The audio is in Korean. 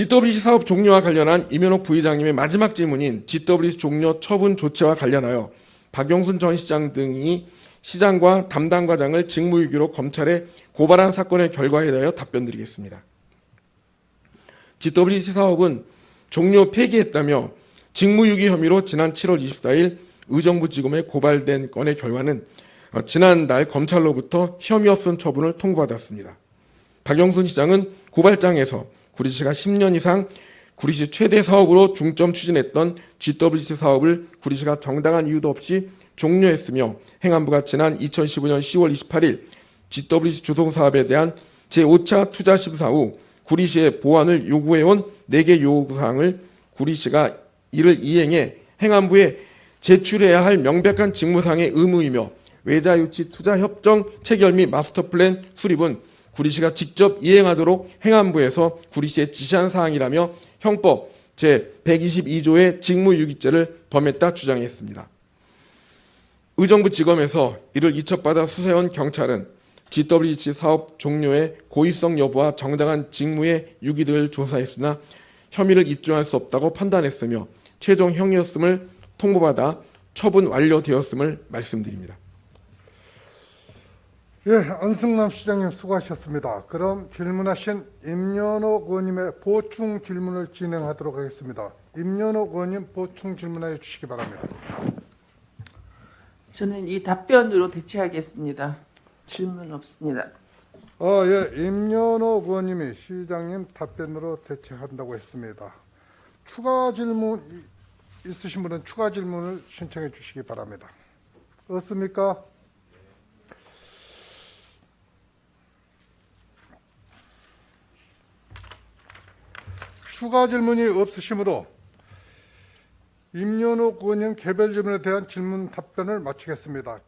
GWC 사업 종료와 관련한 이면옥 부회장님의 마지막 질문인 GWC 종료 처분 조치와 관련하여 박영순 전 시장 등이 시장과 담당 과장을 직무유기로 검찰에 고발한 사건의 결과에 대하여 답변드리겠습니다. GWC 사업은 종료 폐기했다며 직무유기 혐의로 지난 7월 24일 의정부지검에 고발된 건의 결과는 어, 지난달 검찰로부터 혐의 없음 처분을 통보받았습니다. 박영순 시장은 고발장에서 구리시가 10년 이상 구리시 최대 사업으로 중점 추진했던 GWC 사업을 구리시가 정당한 이유도 없이 종료했으며 행안부가 지난 2015년 10월 28일 GWC 주동 사업에 대한 제5차 투자 심사 후 구리시의 보완을 요구해온 4개 요구사항을 구리시가 이를 이행해 행안부에 제출해야 할 명백한 직무상의 의무이며 외자유치 투자협정 체결 및 마스터플랜 수립은 구리시가 직접 이행하도록 행안부에서 구리시에 지시한 사항이라며 형법 제122조의 직무유기죄를 범했다 주장했습니다. 의정부 지검에서 이를 이첩받아 수사해온 경찰은 GWC 사업 종료의 고의성 여부와 정당한 직무의 유기를 조사했으나 혐의를 입증할 수 없다고 판단했으며 최종 형이었음을 통보받아 처분 완료되었음을 말씀드립니다. 예, 안승남 시장님 수고하셨습니다. 그럼 질문하신 임연옥 의원님의 보충 질문을 진행하도록 하겠습니다. 임연옥 의원님 보충 질문하여 주시기 바랍니다. 저는 이 답변으로 대체하겠습니다. 질문 없습니다. 어, 예, 임연옥 의원님이 시장님 답변으로 대체한다고 했습니다. 추가 질문 이- 있으신 분은 추가 질문을 신청해 주시기 바랍니다. 없습니까? 추가 질문이 없으시므로 임연옥 의원님 개별 질문에 대한 질문 답변을 마치겠습니다.